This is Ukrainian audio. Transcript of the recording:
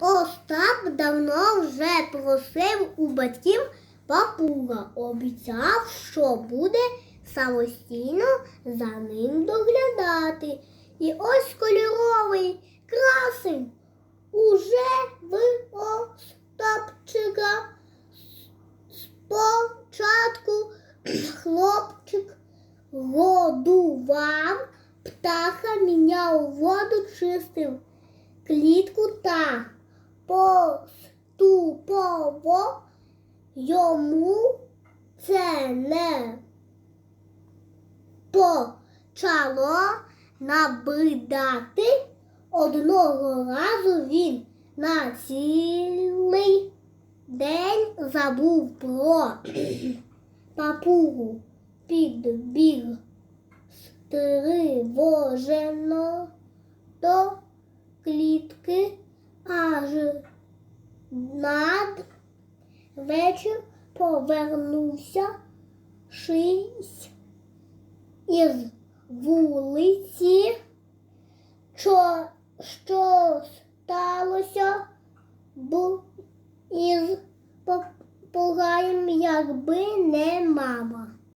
Остап давно вже просив у батьків папуга, обіцяв, що буде самостійно за ним доглядати. І ось кольоровий красень уже в Остапчика. Спочатку хлопчик годував, птаха міняв воду, чистив клітку та поступово йому це не почало набридати. Одного разу він на цілий день забув про папугу підбіг стривожено до клітки аж над вечір повернувся шість із вулиці, що, що сталося б із попугаєм, якби не мама.